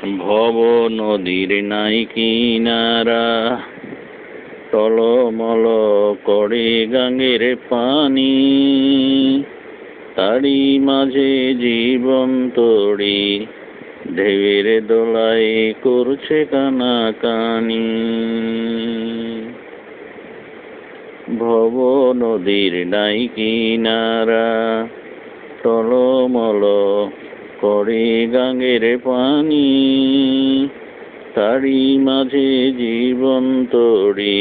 ভব নদীর নাই কিনারা। টলমল করে গাঙ্গের পানি। তারি মাঝে জীবন তড়ি ঢেউয়ের দোলাই করছে কানা কানি ভব নদীর নাই কিনারা। টলমল করে গাঙ্গের পানি তারি মাঝে জীবন তড়ি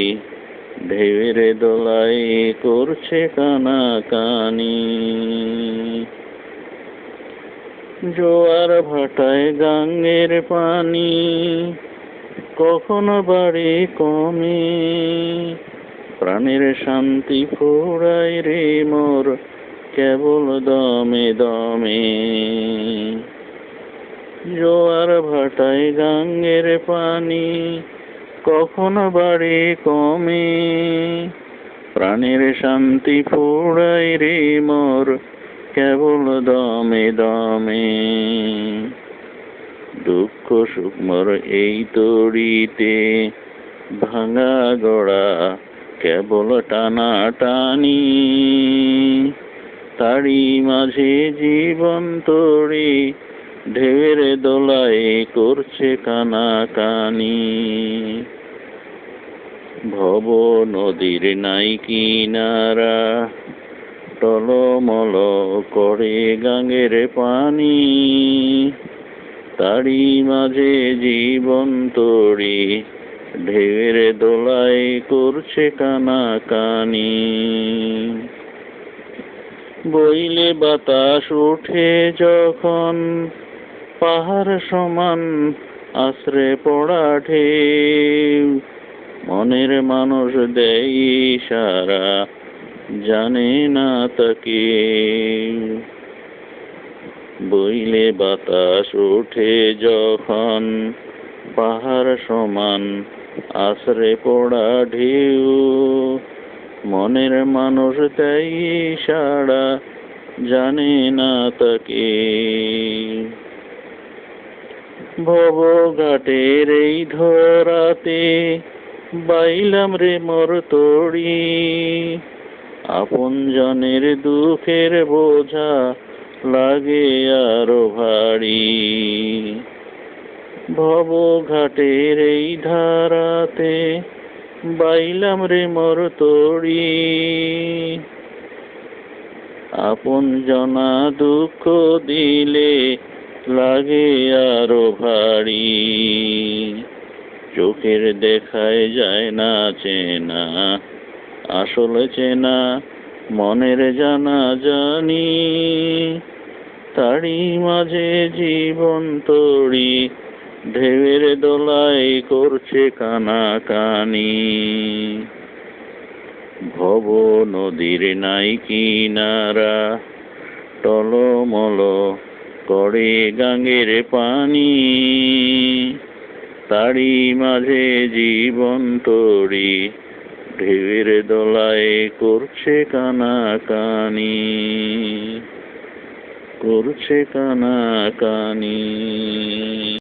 ঢেউয়ের দোলাই করছে কানা কানি জোয়ার ভাটায় গাঙ্গের পানি, কখনো বাড়ি কমে। প্রাণের শান্তি ফোড়ায় রে মোর কেবল দমে দমে। জোয়ার ভাটায় গাঙ্গের পানি কখনো বাড়ি কমে? প্রাণের শান্তি ফোড়ায় রে মোর কেবল দমে দমে। দুঃখ সুখ মোর এই তরিতে ভাঙা গড়া কেবল টানা টানি। তারি মাঝে জীবন তরি ঢেউয়ের দোলাই করছে কানা কানি ভব নদীর নাই কিনারা, টলমল করে গাঙের পানি। তারি মাঝে জীবন তরি ঢেউয়ের দোলাই করছে কানা কানি বইলে বাতাস উঠে যখন, পাহাড় সমান আশ্রে পড়া ঢেউ। মনের মানুষ দেয় সারা জানে না তাকে। বইলে বাতাস ওঠে যখন, পাহাড় সমান আশ্রে পড়া ঢেউ। মনের মানুষ তাই সারা জানে না তাকে। ভব ঘাটের এই ধরাতে বাইলাম রে মোর তড়ি আপন জনের দুঃখের বোঝা লাগে আরও ভারী। ভব ঘাটের এই ধারাতে বাইলাম রে মোর তড়ি। আপন জনা দুঃখ দিলে লাগে আরও ভারী। চোখের দেখায় যায় না চেনা, আসলে চেনা মনের জানা জানি। তারি মাঝে জীবন তড়ি ঢেউয়ের দোলাই করছে কানা কানি ভব নদীর নাই কিনারা টলমল করে গাঙ্গের পানি। তারি মাঝে জীবন তরি ঢেউয়ের দোলাই করছে কানা কানি করছে কানা কানি